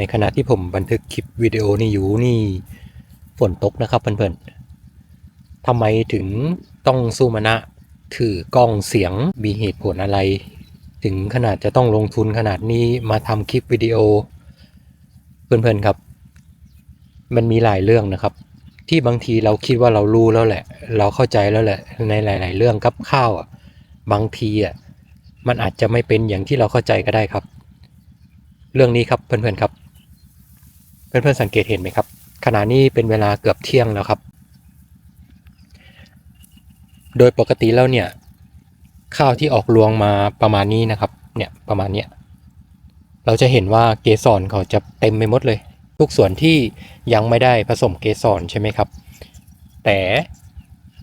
ในขณะที่ผมบันทึกคลิปวิดีโอนี่อยู่นี่ฝนตกนะครับเพื่อนๆทำไมถึงต้องสู้มานะถือกล้องเสียงมีเหตุผลอะไร ถึงขนาดจะต้องลงทุนขนาดนี้มาทำคลิปวิดีโอ เพื่อนๆครับ มันมีหลายเรื่องนะครับ ที่บางทีเราคิดว่าเรารู้แล้วแหละ เราเข้าใจแล้วแหละในหลาย ๆ เรื่องกับข้าวอะบางทีอะมันอาจจะไม่เป็นอย่างที่เราเข้าใจก็ได้ครับ เรื่องนี้ครับเพื่อนๆครับ เพื่อนๆสังเกตเห็นไหมครับ ขณะนี้เป็นเวลาเกือบเที่ยงแล้วครับ โดยปกติแล้วเนี่ยข้าวที่ออกรวงมาประมาณนี้นะครับ เนี่ยประมาณเนี้ยเราจะเห็นว่าเกสรเขาจะเต็มไปหมดเลย ทุกส่วนที่ยังไม่ได้ผสมเกสรใช่ไหมครับ แต่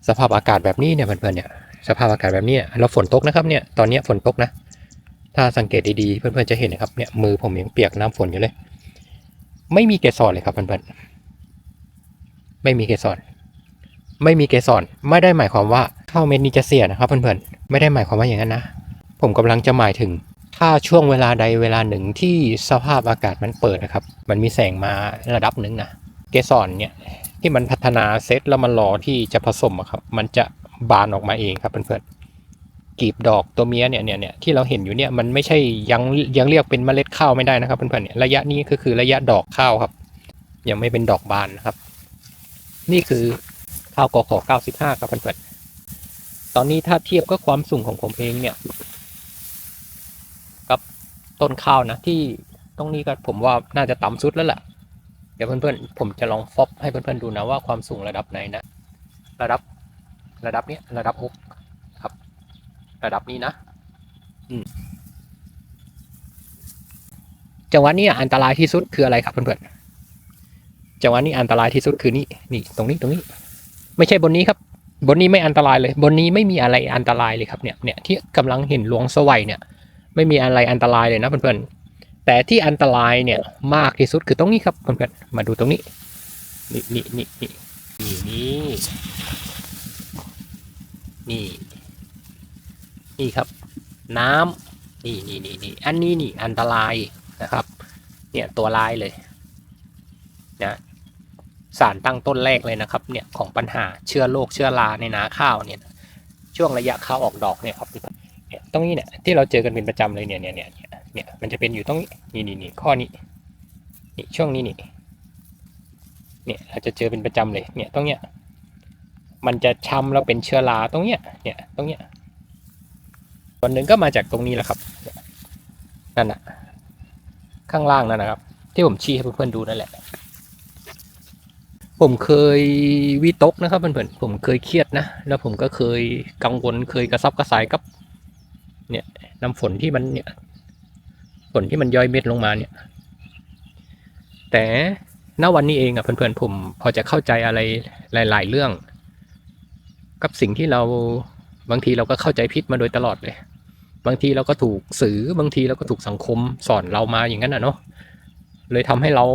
สภาพอากาศแบบนี้เนี่ยเพื่อนๆเนี่ยสภาพอากาศแบบนี้แล้วฝนตกนะครับเนี่ยตอนเนี้ยฝนตกนะ ถ้าสังเกตดีๆเพื่อนๆจะเห็นนะครับเนี่ยมือผมยังเปียกน้ำฝนอยู่เลย ไม่มีเกสรเลยครับเพื่อนๆไม่มีเกสรไม่มีเกสรไม่ได้หมายความว่าข้าวเม็ดนี้จะเสียนะครับเพื่อนๆไม่ได้หมายความว่าอย่างนั้นนะ ผมกำลังจะหมายถึง ถ้าช่วงเวลาใดเวลาหนึ่งที่สภาพอากาศมันเปิดนะครับ มันมีแสงมาระดับหนึ่งนะเกสรเนี่ยที่มันพัฒนาเซตแล้วมันรอที่จะผสมครับ มันจะบานออกมาเองครับเพื่อนๆ กีบดอกตัวเมียเนี่ยเนี่ยเนี่ยที่เราเห็นอยู่เนี่ยมันไม่ใช่ยังยังเรียกเป็นเมล็ดข้าวไม่ได้นะครับเพื่อนๆเนี่ยระยะนี้ก็คือระยะดอกข้าวครับ ยังไม่เป็นดอกบานนะครับ นี่คือข้าวกอขอ95 ครับเพื่อนๆตอนนี้ถ้าเทียบก็ความสูงของผมเองเนี่ยกับต้นข้าวนะที่ตรงนี้ก็ผมว่าน่าจะต่ำสุดแล้วแหละเดี๋ยวเพื่อนๆผมจะลองฟอบให้เพื่อนๆดูนะว่าความสูงระดับไหนนะ ระดับระดับเนี้ยระดับอก รับระดับนี้นะอืมจังหวะนี้อันตรายที่สุดคืออะไรครับเพื่อนๆจังหวะนี้อันตรายที่สุดคือนี่นี่ตรงนี้ตรงนี้ ไม่ใช่บนนี้ครับ บนนี้ไม่อันตรายเลย บนนี้ไม่มีอะไรอันตรายเลยครับเนี่ยเนี่ยที่กำลังเห็นหลวงสวัยเนี่ย ไม่มีอะไรอันตรายเลยนะเพื่อนๆแต่ที่อันตรายเนี่ยมากที่สุดคือตรงนี้ครับเพื่อนๆมาดูตรงนี้ นี่นี่นี่นี่นี่นี่ นี่ครับ น้ำนี่นี่นี่นี่อันนี้นี่อันตรายนะครับ เนี่ยตัวลายเลยนะสารตั้งต้นแรกเลยนะครับ เนี่ยของปัญหาเชื้อโรคเชื้อราในนาข้าวเนี่ย ช่วงระยะข้าวออกดอกเนี่ยครับเนี่ยตรงนี้เนี่ยที่เราเจอกันเป็นประจำเลยเนี่ยเนี่ยเนี่ยเนี่ยเนี่ยมันจะเป็นอยู่ตรงนี้นี่นี่นี่ข้อนี้นี่ช่วงนี้นี่เนี่ยเราจะเจอเป็นประจำเลย เนี่ยตรงเนี้ยมันจะช้ำแล้วเป็นเชื้อราตรงเนี้ยเนี่ยตรงเนี้ย ส่วนหนึ่งก็มาจากตรงนี้แหละครับ นั่นน่ะข้างล่างนั่นนะครับ ที่ผมชี้ให้เพื่อนๆดูนั่นแหละ ผมเคยวิตกนะครับเพื่อนๆผมเคยเครียดนะแล้วผมก็เคยกังวลเคยกระซับกระสายกับ เนี่ยน้ำฝนที่มันเนี่ยฝนที่มันย่อยเม็ดลงมาเนี่ย แต่ณวันนี้เองอะเพื่อนๆผมพอจะเข้าใจอะไรหลาย ๆ เรื่อง กับสิ่งที่เราบางทีเราก็เข้าใจผิดมาโดยตลอดเลย บางทีเราก็ถูกสื่อบางทีเราก็ถูกสังคมสอนเรามาอย่างนั้นอะเนาะเลยทำให้เรา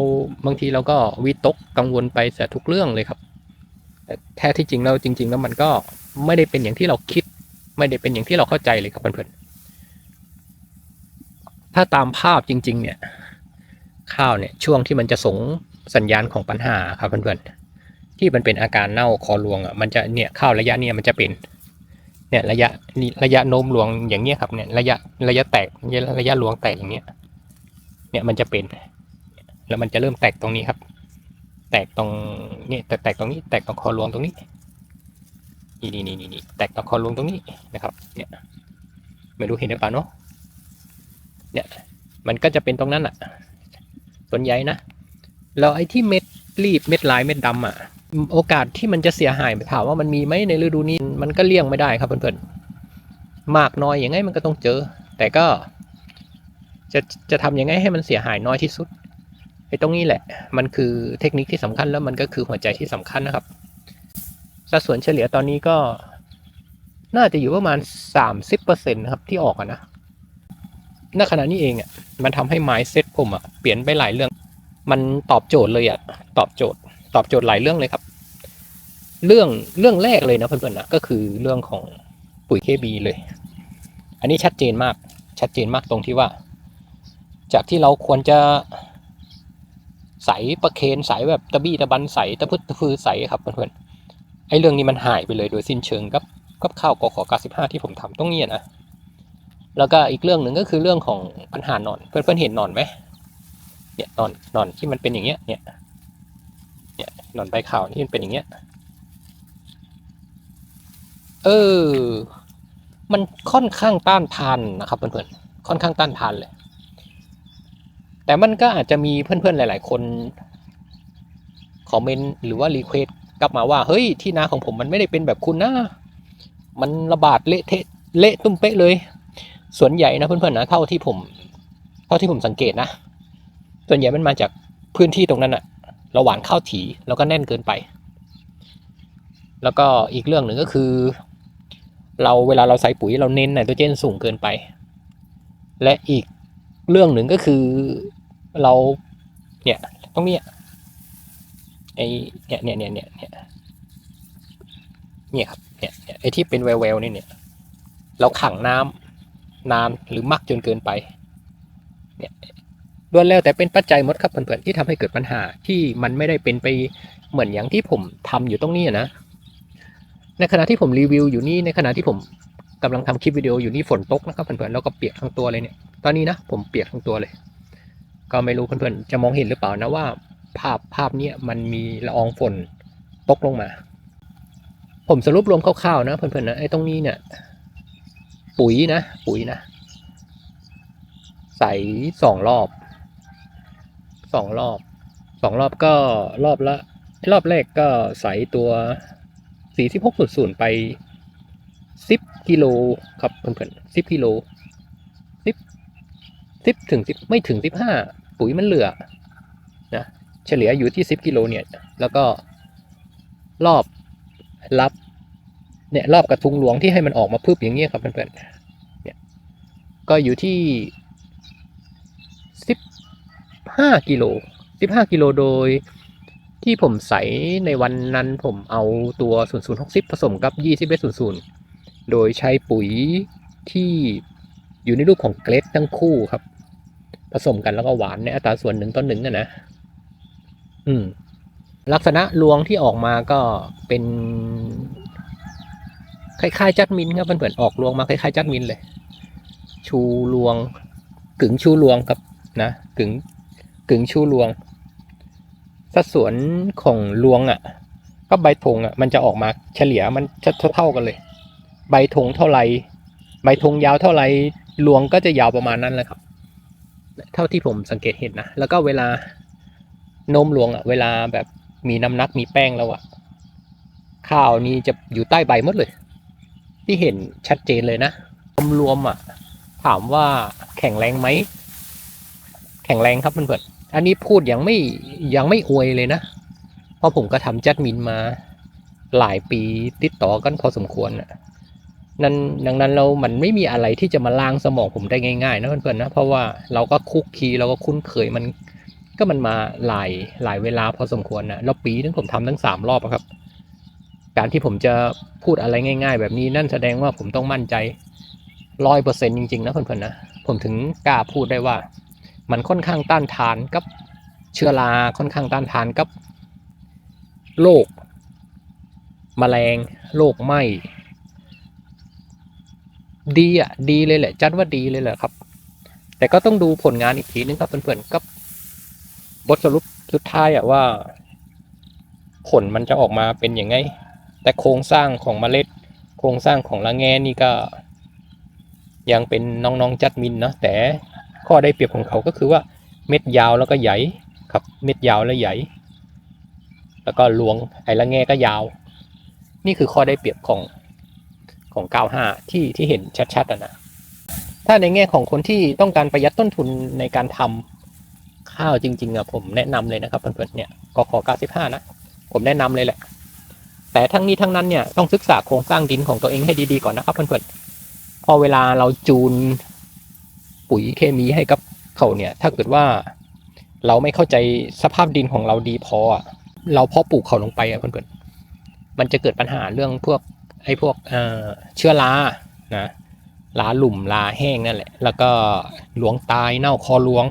บางทีเราก็วิตกกังวลไปแต่ทุกเรื่องเลยครับ แต่แท้ที่จริงแล้วจริง ๆ แล้วมันก็ไม่ได้เป็นอย่างที่เราคิด ไม่ได้เป็นอย่างที่เราเข้าใจเลยครับเพื่อนๆถ้าตามภาพจริง ๆ เนี่ยข้าวเนี่ยช่วงที่มันจะส่งสัญญาณของปัญหาครับเพื่อนๆที่มันเป็นอาการเน่าคอรวงอะมันจะเนี่ยข้าวระยะเนี่ยมันจะเป็น เนี่ยระยะระยะโน้มรวงอย่างเงี้ยครับเนี่ยระยะระยะแตกระยะระยะรวงแตกอย่างเงี้ย เนี่ยมันจะเป็น แล้วมันจะเริ่มแตกตรงนี้ครับ แตกตรงเนี่แตกแตกตรงนี้ แตกตรงคอรวงตรงนี้นี่นี่นี่นี่แตกตรงคอรวงตรงนี้นะครับ เนี่ยไม่รู้เห็นหรือเปล่าเนาะเนี่ยมันก็จะเป็นตรงนั้นอะส่วนใหญ่นะแล้วไอ้ที่เม็ดรีบเม็ดลายเม็ดดำอะ โอกาสที่มันจะเสียหายถามว่ามันมีไหมในฤดูนี้มันก็เลี่ยงไม่ได้ครับเพื่อนๆมากน้อยอยังไงมันก็ต้องเจอ แต่ก็ จะจะทำยังไงให้มันเสียหายน้อยที่สุดไอ้ตรงนี้แหละ มันคือเทคนิคที่สำคัญแล้วมันก็คือหัวใจที่สำคัญนะครับ สัดส่วนเฉลี่ยตอนนี้ก็ น่าจะอยู่ประมาณสามสิบเปอร์เซ็นต์นะครับที่ออกอะนะณขณะนี้เองอะมันทำให้ mindset ผมอะเปลี่ยนไปหลายเรื่อง มันตอบโจทย์เลยอะตอบโจทย์ ตอบโจทย์หลายเรื่องเลยครับ เรื่องเรื่องแรกเลยนะเพื่อนๆนะก็คือเรื่องของปุ๋ยเคบีเลย อันนี้ชัดเจนมากชัดเจนมากตรงที่ว่า จากที่เราควรจะใสประเคนใสแบบตะบี้ตะบันใสตะพึดตะพือใสครับเพื่อนๆไอ้เรื่องนี้มันหายไปเลยโดยสิ้นเชิงกับกับข้าวกขอ95ที่ผมทำตรงนี้นะแล้วก็อีกเรื่องหนึ่งก็คือเรื่องของปัญหานอน เพื่อนๆเห็นนอนไหมเนี่ยนอนนอนที่มันเป็นอย่างเงี้ยเนี่ย เนี่ยนอนใบขาวที่มันเป็นอย่างเงี้ย เออ มันค่อนข้างต้านทานนะครับเพื่อนๆ ค่อนข้างต้านทานเลย แต่มันก็อาจจะมีเพื่อนๆหลาย ๆ คนคอมเมนต์หรือว่ารีเควสกลับมาว่า เฮ้ยที่นาของผมมันไม่ได้เป็นแบบคุณนะ มันระบาดเละเทะเละตุ้มเป๊ะเลย ส่วนใหญ่นะเพื่อนๆนะเท่าที่ผม เท่าที่ผมสังเกตนะ ส่วนใหญ่มันมาจากพื้นที่ตรงนั้นอะ เราหวานข้าวถี่แล้วก็แน่นเกินไป แล้วก็อีกเรื่องหนึ่งก็คือ เราเวลาเราใส่ปุ๋ยเราเน้นไนโตรเจนสูงเกินไป และอีกเรื่องหนึ่งก็คือเราเนี่ยตรงนี้ไอเนี่ยเนี่ยเนี่ยเนี่ยเนี่ยเนี่ยครับเนี่ยเนี่ยไอที่เป็นแววแววๆนี่เนี่ยเราขังน้ำนานหรือมักจนเกินไปเนี่ย ล้วนแล้วแต่เป็นปัจจัยหมดครับเพื่อนๆที่ทำให้เกิดปัญหาที่มันไม่ได้เป็นไปเหมือนอย่างที่ผมทำอยู่ตรงนี้นะ ในขณะที่ผมรีวิวอยู่นี่ในขณะที่ผมกำลังทำคลิปวิดีโออยู่นี่ฝนตกนะครับเพื่อนๆแล้วก็เปียกทั้งตัวเลยเนี่ยตอนนี้นะผมเปียกทั้งตัวเลย ก็ไม่รู้เพื่อนๆจะมองเห็นหรือเปล่านะว่า ภาพภาพนี้มันมีละอองฝนตกลงมา ผมสรุปรวมคร่าวๆนะเพื่อนๆนะไอ้ตรงนี้เนี่ย ปุ๋ยนะ ปุ๋ยนะ ใส่สองรอบ สองรอบสองรอบก็รอบละ รอบแรกก็ใส่ตัวสี่สิบหกศูนย์ศูนย์ไปสิบกิโลครับเพื่อนๆสิบกิโลสิบสิบถึงสิบไม่ถึงสิบห้าปุ๋ยมันเหลือนะเฉลี่ยอยู่ที่สิบกิโลเนี่ย แล้วก็รอบรับเนี่ยรอบกระทุงหลวงที่ให้มันออกมาพึบอย่างเงี้ยครับเพื่อนๆเนี่ยก็อยู่ที่สิบ ห้ากิโลสิบห้ากิโลโดย ที่ผมใส่ในวันนั้นผมเอาตัว 0060 ผสมกับ 2100 โดยใช้ปุ๋ยที่อยู่ในรูปของเกล็ดทั้งคู่ครับ ผสมกันแล้วก็หวานในอัตราส่วนหนึ่งต่อหนึ่งนะนะ อืม ลักษณะรวงที่ออกมาก็เป็น คล้ายๆ จัดมินครับเพื่อนๆออกรวงมาคล้ายๆ จัดมินเลย ชูรวงกึ่งชูรวงครับนะกึ่ง กึ่งชูรวง สัดส่วนของรวงอะ ก็ใบธงอะ มันจะออกมาเฉลี่ยมันจะเท่ากันเลย ใบธงเท่าไหร่ใบธงยาวเท่าไหร่รวงก็จะยาวประมาณนั้นแหละครับ เท่าที่ผมสังเกตเห็นนะแล้วก็เวลาโน้มรวงอะ เวลาแบบมีน้ำหนักมีแป้งแล้วอะ ข้าวนี้จะอยู่ใต้ใบหมดเลย ที่เห็นชัดเจนเลยนะรวมๆอะ ถามว่าแข็งแรงไหม แข็งแรงครับเพื่อนๆ อันนี้พูดยังไม่ยังไม่อวยเลยนะ เพราะผมก็ทำจัดมินมาหลายปีติดต่อกันพอสมควรนะนั่นดังนั้นเรามันไม่มีอะไรที่จะมาล้างสมองผมได้ง่ายๆนะเพื่อนๆนะ เพราะว่าเราก็คุกคีเราก็คุ้นเคยมันก็มันมาหลายหลายเวลาพอสมควรนะแล้วปีนึงผมทำทั้งสามรอบครับ การที่ผมจะพูดอะไรง่าย ๆ แบบนี้นั่นแสดงว่าผมต้องมั่นใจร้อยเปอร์เซ็นต์จริงๆนะเพื่อนๆนะ ผมถึงกล้าพูดได้ว่า มันค่อนข้างต้านทานกับเชื้อราค่อนข้างต้านทานกับโรคแมลงโรคไหมดีอะดีเลยแหละ จัดว่าดีเลยแหละครับ แต่ก็ต้องดูผลงานอีกทีนึงครับเพื่อนๆกับบทสรุปสุดท้ายอะว่า ผลมันจะออกมาเป็นยังไง แต่โครงสร้างของเมล็ด โครงสร้างของละแงนี่ก็ ยังเป็นน้องๆจัดมินเนาะแต่ ข้อได้เปรียบของเขาก็คือว่าเม็ดยาวแล้วก็ใหญ่ครับ เม็ดยาวและใหญ่ แล้วก็ลวงไอ้ละแงก็ยาว นี่คือข้อได้เปรียบของของ 95 ที่ที่เห็นชัดๆอะนะถ้าในแง่ของคนที่ต้องการประหยัดต้นทุนในการทำข้าวจริงๆอะผมแนะนำเลยนะครับเพื่อนๆเนี่ยกข95 นะ ผมแนะนำเลยแหละ แต่ทั้งนี้ทั้งนั้นเนี่ยต้องศึกษาโครงสร้างดินของตัวเองให้ดีๆก่อนนะครับเพื่อนๆพอเวลาเราจูน ปุ๋ยเคมีให้กับเขาเนี่ย ถ้าเกิดว่าเราไม่เข้าใจสภาพดินของเราดีพอ เราเพาะปลูกเขาลงไปอะเพื่อนๆมันจะเกิดปัญหาเรื่องพวกไอ้พวกเชื้อรานะลาหลุมลาแห้งนั่นแหละ แล้วก็หลวงตายเน่าคอหลวง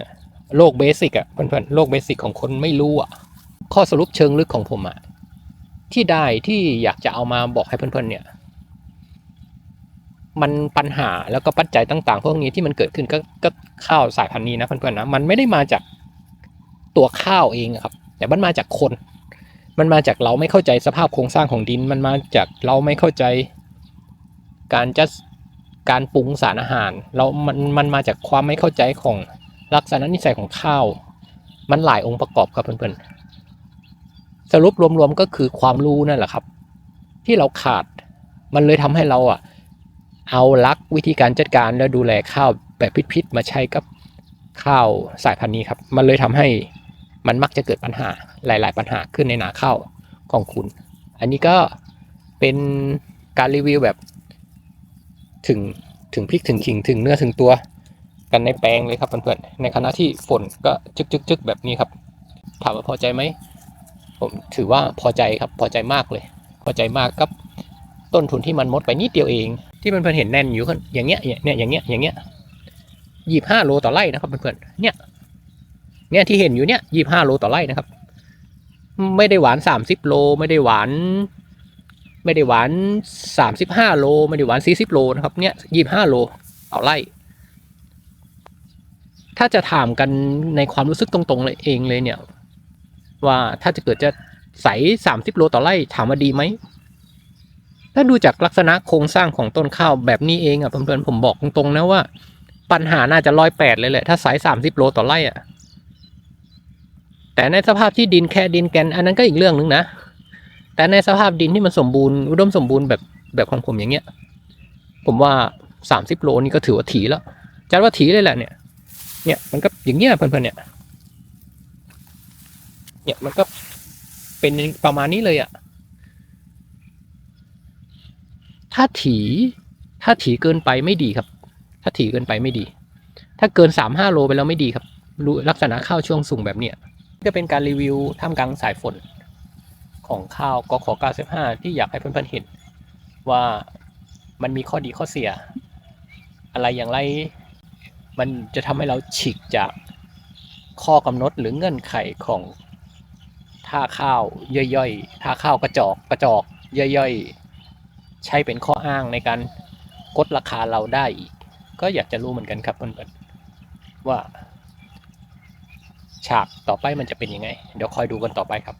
นะโลกเบสิกอะเพื่อนๆโลกเบสิกของคนไม่รู้อะข้อสรุปเชิงลึกของผมอะที่ได้ที่อยากจะเอามาบอกให้เพื่อนๆเนี่ย มันปัญหาแล้วก็ปัจจัยต่าง ๆ พวกนี้ที่มันเกิดขึ้นก็ก็ข้าวสายพันธุ์นี้นะเพื่อนๆนะมันไม่ได้มาจากตัวข้าวเองอะครับ แต่มันมาจากคน มันมาจากเราไม่เข้าใจสภาพโครงสร้างของดิน มันมาจากเราไม่เข้าใจ การจัดการปรุงสารอาหาร เรามันมันมาจากความไม่เข้าใจของลักษณะนิสัยของข้าว มันหลายองค์ประกอบครับเพื่อนๆสรุปรวมๆก็คือความรู้นั่นแหละครับ ที่เราขาดมันเลยทำให้เราอะ เอาลักวิธีการจัดการและดูแลข้าวแบบพิษๆมาใช้กับข้าวสายพันธุ์นี้ครับ มันเลยทำให้มันมักจะเกิดปัญหาหลาย ๆ ปัญหาขึ้นในนาข้าวของคุณ อันนี้ก็เป็นการรีวิวแบบถึงถึงพริกถึงขิงถึงเนื้อถึงตัวกันในแปลงเลยครับเพื่อนๆ ในขณะที่ฝนก็จึกๆๆแบบนี้ครับ ถามว่าพอใจไหม ผมถือว่าพอใจครับ พอใจมากเลย พอใจมากกับ ต้นทุนที่มันหมดไปนิดเดียวเอง ที่เพื่อนๆเห็นแน่นอยู่กันอย่างเงี้ยเนี่ยอย่างเงี้ยอย่างเงี้ยยี่ห้าโลต่อไร่นะครับเพื่อนๆเนี่ยเนี่ยที่เห็นอยู่เนี่ยยี่ห้าโลต่อไร่นะครับ ไม่ได้หวานสามสิบโล ไม่ได้หวาน ไม่ได้หวานสามสิบห้าโล ไม่ได้หวานสี่สิบโลนะครับเนี่ยยี่ห้าโลต่อไร่ ถ้าจะถามกันในความรู้สึกตรงๆเลยเองเลยเนี่ย ว่าถ้าจะเกิดจะใสสามสิบโลต่อไร่ถามว่าดีไหม ถ้าดูจากลักษณะโครงสร้างของต้นข้าวแบบนี้เองอะเพื่อนๆผมบอกตรงๆนะว่า ปัญหาน่าจะร้อยแปดเลยแหละถ้าใสสามสิบโลต่อไร่อะ แต่ในสภาพที่ดินแค่ดินแกน อันนั้นก็อีกเรื่องหนึงนะ แต่ในสภาพดินที่มันสมบูรณ์อุดมสมบูรณ์แบบแบบของผมอย่างเงี้ย ผมว่าสามสิบโลนี่ก็ถือว่าถีแล้วจัดว่าถีเลยแหละเนี่ย เนี่ยมันก็อย่างเงี้ยเพื่อนๆเนี่ย เนี่ยมันก็เป็นประมาณนี้เลยอะ่ะ ถ้าถีถ้าถีเกินไปไม่ดีครับ ถ้าถีเกินไปไม่ดี ถ้าเกินสามห้าโลไปแล้วไม่ดีครับรูลักษณะข้าวช่วงสูงแบบเนี้ยก็เป็นการรีวิวท่ามกลางสายฝนของข้าวกข95 ที่อยากให้เพื่อนๆเห็น ว่ามันมีข้อดีข้อเสีย อะไรอย่างไรมันจะทำให้เราฉีกจากข้อกำหนดหรือเงื่อนไขของท่าข้าวย่อยๆท่าข้าวกระจอกกระจอกย่อยๆ ใช้เป็นข้ออ้างในการกดราคาเราได้อีก ก็อยากจะรู้เหมือนกันครับเพื่อนๆว่า ฉากต่อไปมันจะเป็นยังไง เดี๋ยวคอยดูกันต่อไปครับ